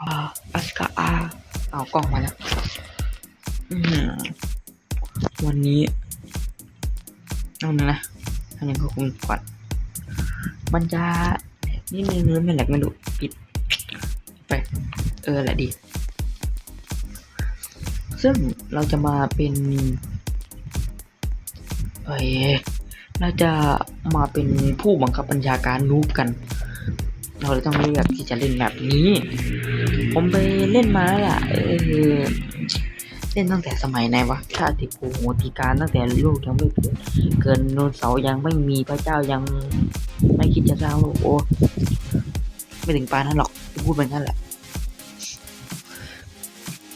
อาอัสกาอาเอากล้องมาแล้ววันนี้เอานะอันนี้ก็คุมก่อนมันจะนี่นึงหรือไม่แหลกไม่รู้ปิดไปเออแหละดี ซึ่งเราจะมาเป็นเอ้ยเราจะมาเป็นผู้บังคับบัญชาการนูบกัน เราเลยต้องเลือกที่จะเล่นแบบนี้ ผมไปเล่นมาแล้วล่ะเออเล่นตั้งแต่สมัยไหนวะชาติภูมิตีการตั้งแต่โลกยังไม่เกิดเกินโนนเสายังไม่มีพระเจ้ายังไม่คิดจะสร้างโลกโอ้ไม่ถึงปานนั้นหรอกพูดไปนั่นแหละ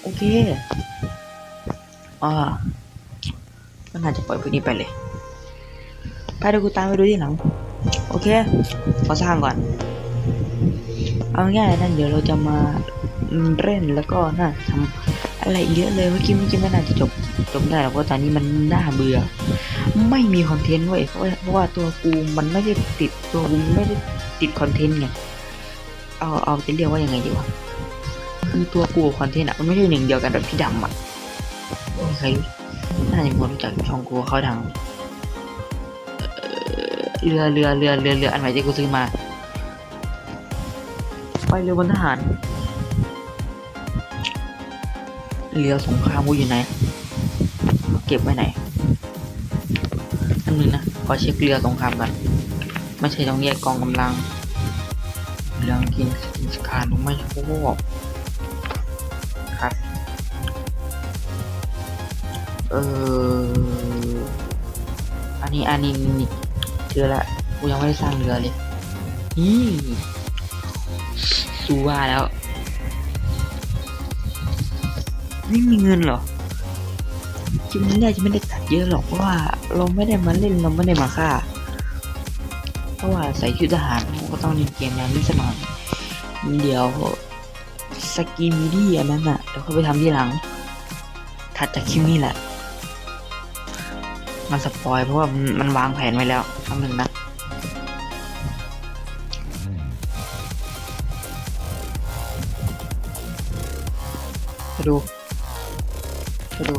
โอเคอ่าก็น่าจะปล่อยพวกนี้ไปเลยไปดี๋ยวกูตามไปดูที่หลัง โอเคขอสร้างก่อน เอาง่ายนั่นเดี๋ยวเราจะมาเล่นแล้วก็น่าทำอะไรเยอะเลยเมื่อกี้เมื่อกี้ไม่น่าจะจบจบได้หรอกเพราะตอนนี้มันน่าเบื่อ ไม่มีคอนเทนต์เว้ยเพราะว่าเพราะว่าตัวกูมันไม่ได้ติดตัวกูไม่ได้ติดคอนเทนต์ไงเอาเอาจะเรียกว่ายังไงดีวะคือตัวกูคอนเทนต์อะมันไม่ใช่หนึ่งเดียวกันแบบพี่ดำอะไม่มีใครน่าจะมีคนรู้จักช่องกูเขาดังเอ่อเรือเรือเรือเรือเรืออันใหม่ที่กูซื้อมา ไปเรือบนทหาร เรือสงครามกูอยู่ไหน เก็บไว้ไหนอันนึงนะ ขอเช็คเรือสงครามกัน ไม่ใช่ต้องแยกกองกำลัง เรื่องกินกินสการไม่ชอบครับ เออ อันนี้อันนี้นี่เจอละ กูยังไม่ได้สร้างเรือเลยนี่ สูว่าแล้ว ไม่มีเงินเหรอจริงๆเนี่ยจะไม่ได้ตัดเยอะหรอกเพราะว่าเราไม่ได้มาเล่นเราไม่ได้มาฆ่า เพราะว่าใส่ชุดทหารเราก็ต้องเล่นเกมแนวนี้สักหน่อยเดี๋ยวสกีมิดี้อันนั้นน่ะเดี๋ยวเขาไปทำที่หลัง ถัดจากคลิปนี้แหละ มันสปอยเพราะว่ามันมันวางแผนไว้แล้วคำหนึ่งนะ ดูไปดู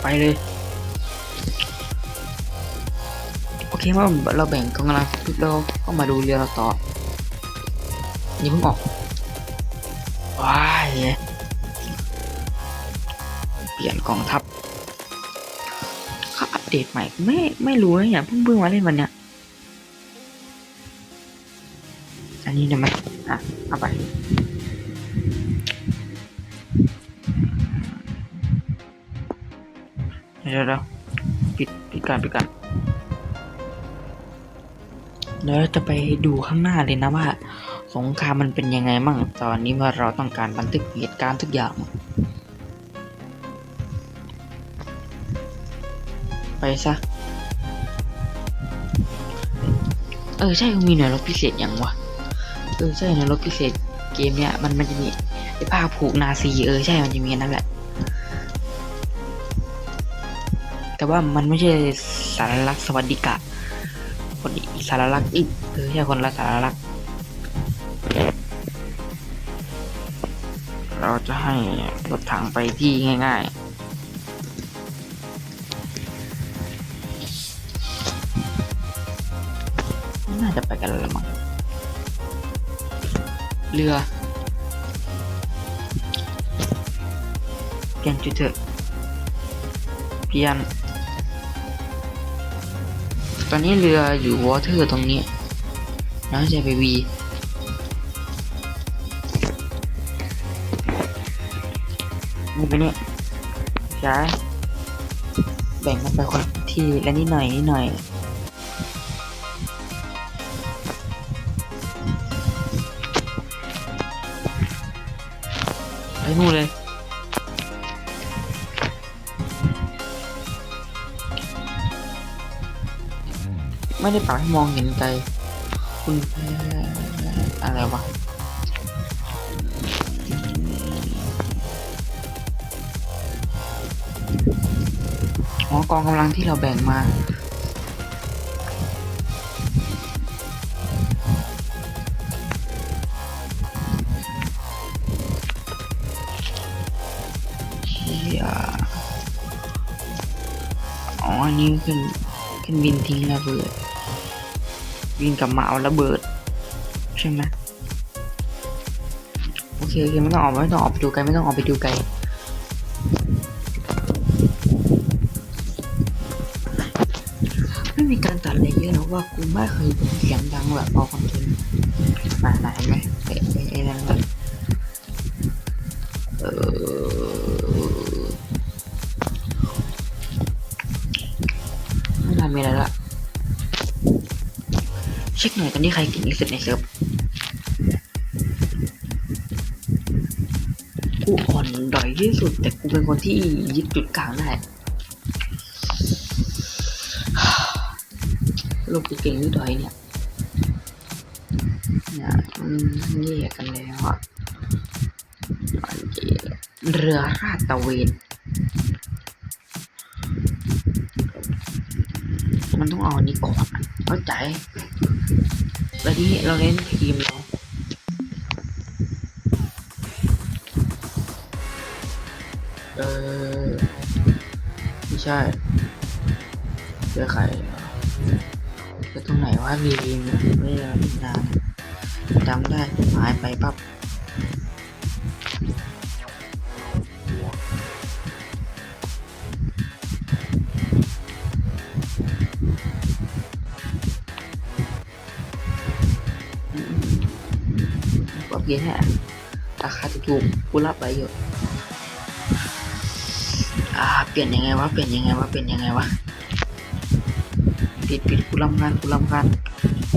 ไปเลย โอเคว่าเราแบ่งกำลังปุ๊บเราก็มาดูเรือเราต่ออย่าเพิ่งออกว้ายเปลี่ยนกองทัพเขาอัปเดตใหม่ไม่ไม่รู้นะเนี่ยเพิ่งเพิ่งมาเล่นวันเนี้ย อันนี้ได้ไหมอะ เอาไป เดี๋ยวเดี๋ยวปิดปิดกันปิดกันเดี๋ยวเราจะไปดูข้างหน้าเลยนะว่า สงครามมันเป็นยังไงมั่ง ตอนนี้ว่าเราต้องการบันทึกเหตุการณ์ทุกอย่าง ไปซะ เออ ใช่มีหน่วยรบพิเศษอย่างวะ เออใช่หน่วยรบพิเศษเกมเนี้ยมันมันจะมีไอ้ผ้าผูกนาซีเออใช่มันจะมีนั่นแหละ แต่ว่ามันไม่ใช่สารลักษณ์สวัสดิกะ คนอีสารลักษณ์อีกเออใช่คนละสารลักษณ์เราจะให้รถถังไปที่ง่ายๆ น่าจะไปกันแล้วมั้ง เรือเปลี่ยนจุดเถอะเปลี่ยน ตอนนี้เรืออยู่วอเตอร์ตรงนี้แล้วจะไปวีนี่ไปเนี่ยใช่แบ่งกันไปคนละทีละนิดหน่อยนิดหน่อย นู่นเลย ไม่ได้ปรับให้มองเห็นไกล คุณแพ้อะไรวะอ๋อกองกำลังที่เราแบ่งมา นี้ขึ้นขึ้นบินทิ้งระเบิดบินกลับมาเอาระเบิด ใช่ไหมโอเคโอเคไม่ต้องออกไม่ต้องออกไปดูไกลไม่ต้องออกไปดูไกลไม่มีการตัดอะไรเยอะหรอว่ากูไม่เคยเสียงดังแบบเอาคอนเทนต์มาไหนไหมไอ้ไอ้ไอ้นั่นแบบเออ ม่ทำมีอะไรละเช็คหน่อยตอนนี้ใครเก่งที่สุดในเซิร์ฟกูอ่อนดอยที่สุด แต่กูเป็นคนที่ยึดจุดกลางได้ลูกกูเก่งหรือดอยเนี่ยเนี่ยมันแยกกันแล้วอะเรือราดตระเวน มันต้องเอาอันนี้ก่อนเข้าใจแล้วที่เราเล่นทีมเราเออไม่ใช่เจอใครจอตรงไหนวะรีวิวไม่ได้นานจำได้หายไปปั๊บ เพียงแค่ราคาถูกๆกูรับไปอยู่อ่าเปลี่ยนยังไงวะเปลี่ยนยังไงวะเปลี่ยนยังไงวะปิดปิดกูรำคาญกูรำคาญ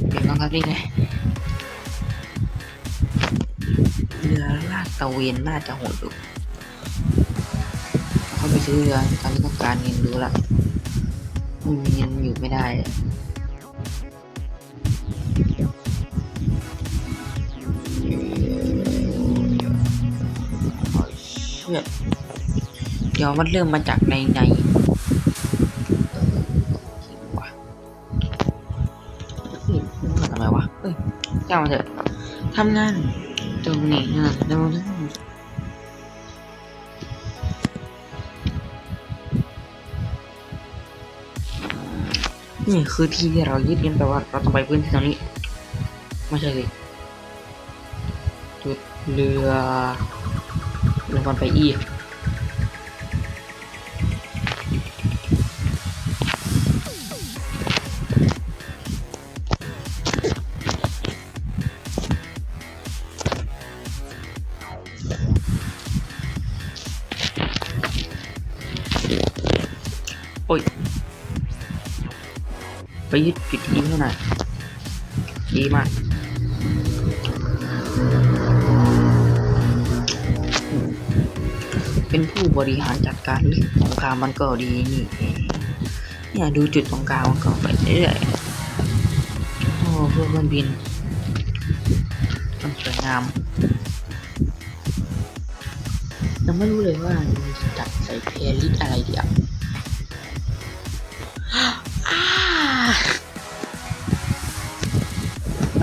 เปลี่ยนต้องทำนี่ไงเรือลาดตะเวนน่าจะโหดอยู่เขาไปซื้อเรือตอนนี้ต้องการเงินดูละไม่มีเงินอยู่ไม่ได้ เชี่ยเดี๋ยวมันเริ่มมาจากในในทำไมวะเอ้ยจ้างมันเถอะทำงานตรงนี้นะแล้วมันะนี่คือที่ที่เรายึดกันแปลว่าเราต้องไปพื้นที่ตรงนี้ ไม่ใช่สิจุดเรือ เรือมันไปอีก โอ้ย ไปยึดจุดนี้เท่าไหร่ดีมาก เป็นผู้บริหารจัดการเรื่องสงครามมันก็ดีนี่เนี่ยดูจุดตรงกลางมันก็ไปเรื่อยๆโอ้พวกเครื่องบินมันสวยงามยังไม่รู้เลยว่าจะจัดใส่เพลย์ลิสอะไรดีอะอ่า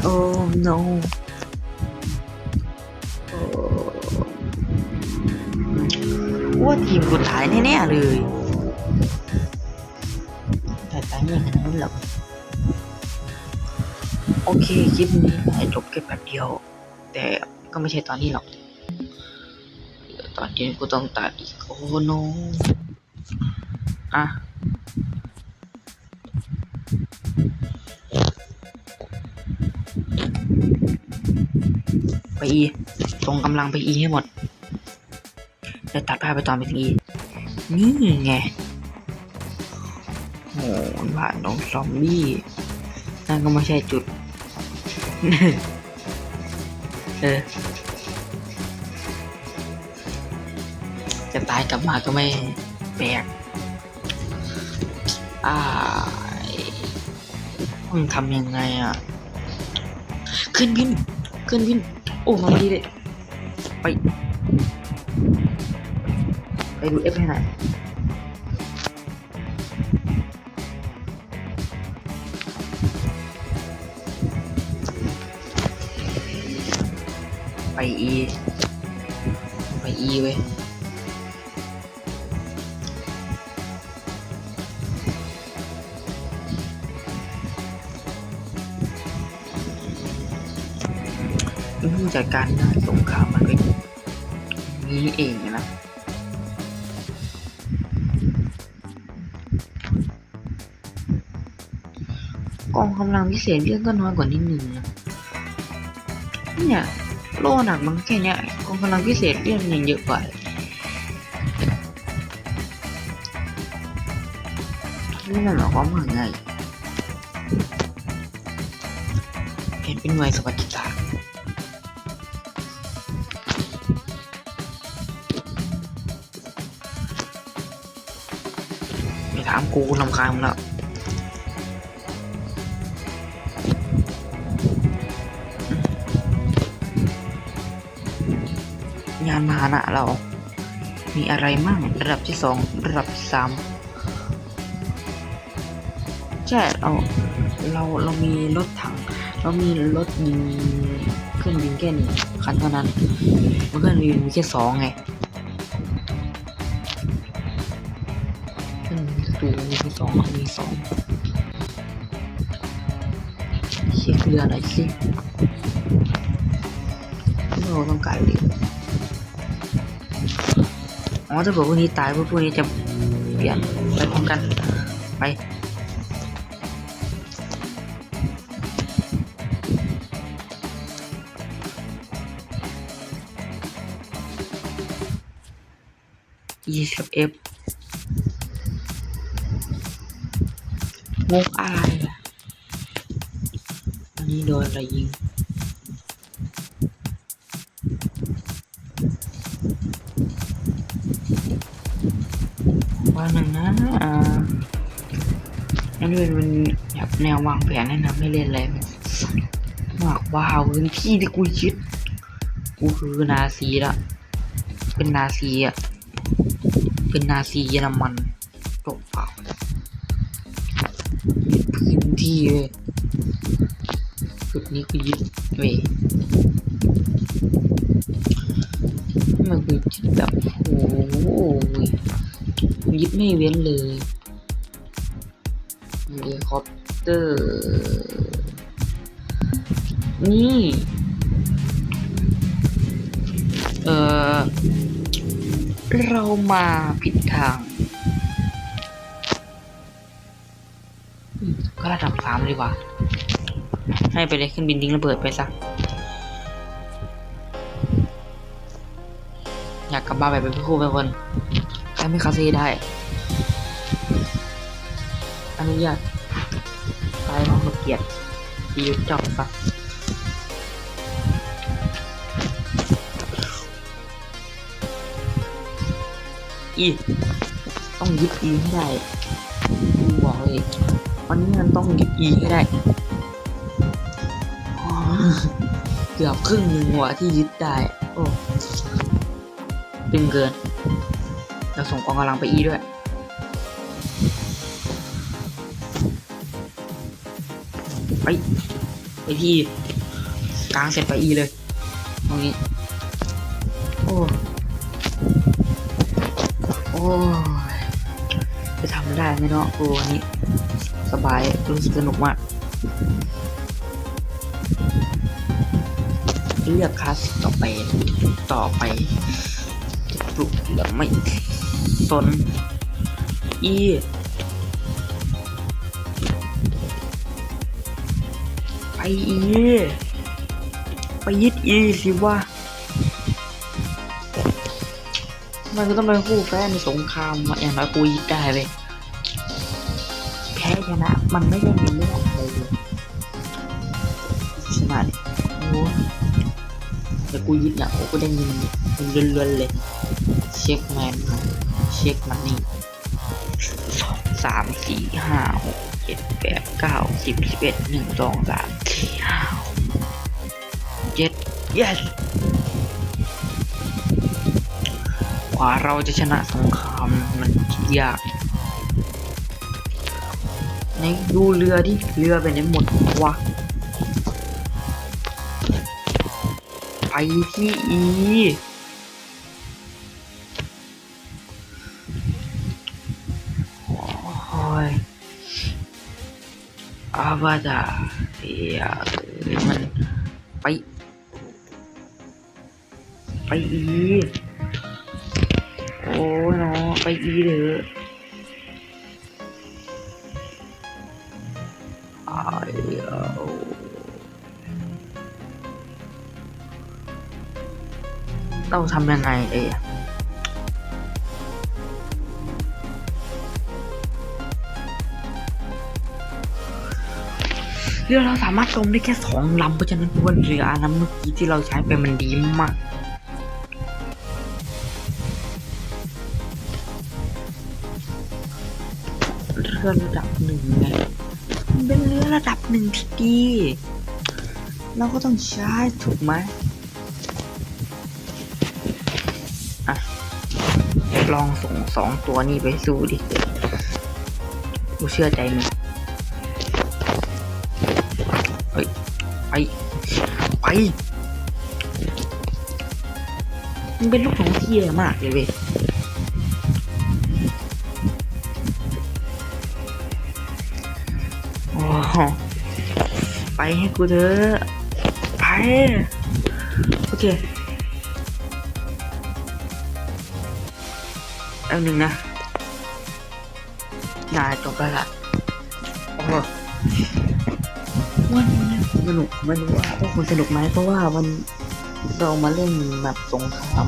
โอ้ no ว่าทีมกูตายแน่ๆเลยแต่ตายไม่ขนาดนั้นหรอโอเคคลิปนี้ให้จบแค่แบบเดียว แต่ก็ไม่ใช่ตอนนี้หรอกเดี๋ยวตอนกูต้องตัดอีกโอ้ no อะไปอีส่งกำลังไปอีให้หมด แล้วตัดภาพไปตอนไปถึงอีนี่ไงโอ้บ้านน้องซอมบี้นั่นก็ไม่ใช่จุด เออ จะตายกลับมาก็ไม่แปลกอ่ามันทำยังไงอะ ขึ้นบิน ขึ้นบิน โอ้มาดีเลย ไปดูเอฟให้หน่อยไปอีไปอีเว้ยจัดการได้สงครามมันก็มีเองนะ กองกำลังพิเศษเรื่องก็น้อยกว่านิดนึงนะเนี่ยโล่หนักมันแค่เนี้ยกองกำลังพิเศษเรื่องยังเยอะกว่าเนี่มันหมายความว่าไงเห็นเป็นหน่วยสวัสดิการไปถามกูลำคาญมึงแล้วานมหานะเรา มีอะไรมั่งระดับที่สองระดับที่สามใช่เราเราเรามีรถถัง เรามีรถยิงเครื่องบินแค่นี้คันเท่านั้นเครื่องบินมีแค่สองไงเครื่องบินศัตรูมีแค่สองมีสองเช็คเรือหน่อยสิเราต้องการเรือ อ๋อถ้าเกิดพวกนี้ตายพวกพวกนี้จะเปลี่ยนไปพร้อมกัน ไปยี่สิบเอฟงกอะไรอะอันนี้โดนอะไรยิง ว่าหนึ่งนะอ่าอันนี้เป็นแบบแนววางแผนแนะนำให้เล่นอะไรมากว้าวพื้นที่ที่กูยึดกูคือนาซีละเป็นนาซีอะเป็นนาซีเยอรมันจบเปล่าพื้นที่เว้ยจุดนี้กูยึดเว้ยมันคือยึดแบบโอ้ ยึดไม่เว้นเลยเฮลิคอปเตอร์ นี่ เออเรามาผิดทาง ก็ระดับสามเลยดีกว่า ให้ไปเลยขึ้นบินดิ้งระเบิดไปซะอยากกลับบ้านแบบเป็นคู่เป็นคน ใครไม่คาเซ่ได้ อนุญาตตายน้องเกียรติที่ยุดจอบซะอีต้องยึดอีให้ได้กูบอกเลยวันนี้มันต้องยึดอีให้ได้เกือบครึ่งหนึ่งว่ะที่ยึดได้ โอ้ตึงเกิน เราส่งกองกำลังไปอีด้วย ไปไปที่กลางเสร็จไปอีเลย ตรงนี้ โอ้โอ้จะทำได้ไหมเนาะโอ้วันนี้ สบายรู้สึกสนุกมากเลือกคลาสต่อไปต่อไปปลุกหรือไม่ สน อีไปอีไปยึดอีสิว่ามันก็ต้องเป็นคู่แฟนในสงครามอะอย่างน้อยกูยึดได้เลยแพ้ชนะ มันไม่ได้มีเรื่องอะไรเลยชนะดิโอ้แต่กูยึดเนี่ยโอ้กูได้เงินเงินเรือนๆเลย เช็คแมนมาเช็คมันนี่สองสามสี่ห้าหกเจ็ดแปดเก้าสิบสิบเอ็ดหนึ่งสองสามสี่ห้าหกเจ็ด yes กว่าเราจะชนะสงครามมันยากในดูเรือที่เรือไปไหนหมดวะไปที่อีาบาดาเฮียมันไป ไปอีโอ้เนาะไปอีเถอะอ้ายเอาเราทำยังไงเอ่ย เรือเราสามารถจมได้แค่สองลำเพราะฉะนั้นตัวเรืออันนั้นเมื่อกี้ที่เราใช้ไปมันดีมากเรือระดับหนึ่งไงมันเป็นเรือระดับหนึ่งที่ดีเราก็ต้องใช้ถูกไหมอะลองส่งสองตัวนี้ไปสู้ดิกูเชื่อใจมึง ไปไปมึงเป็นลูกน้องที่แย่มากเลยเว้ยโอ้โหไปให้กูเถอะไปโอเคแป๊บนึงนะน่าจบแล้วล่ะโอ้โหวัน สนุกไม่รู้ว่าพวกคุณสนุกไหมเพราะว่ามันเรามาเล่นแบบสงคราม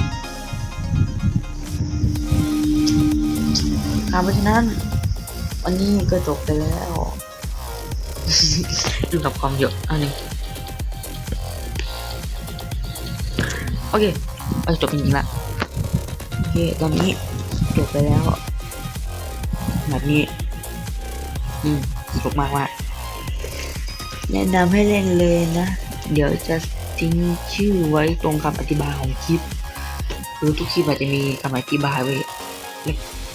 ครับเพราะฉะนั้นวันนี้ก็จบไปแล้วดูกับความเยอะอันนี้โอเคไปจบจริงๆละโอเคตอนนี้จบไปแล้วแบบนี้ อืมสนุกมากว่า แนะนำให้เล่นเลยนะ เดี๋ยวจะทิ้งชื่อไว้ตรงคำอธิบายของคลิปหรือทุกคลิปอาจจะมีคำอธิบายไว้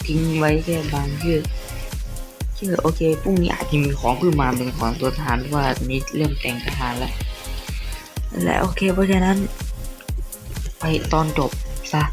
ทิ้งไว้แค่บางชื่อชื่อโอเคพรุ่งนี้อาจจะมีของเพิ่มมาเป็นของตัวทหารเพราะว่าตอนนี้เริ่มแต่งทหารแล้วและโอเคเพราะฉะนั้น ไปตอนจบซะ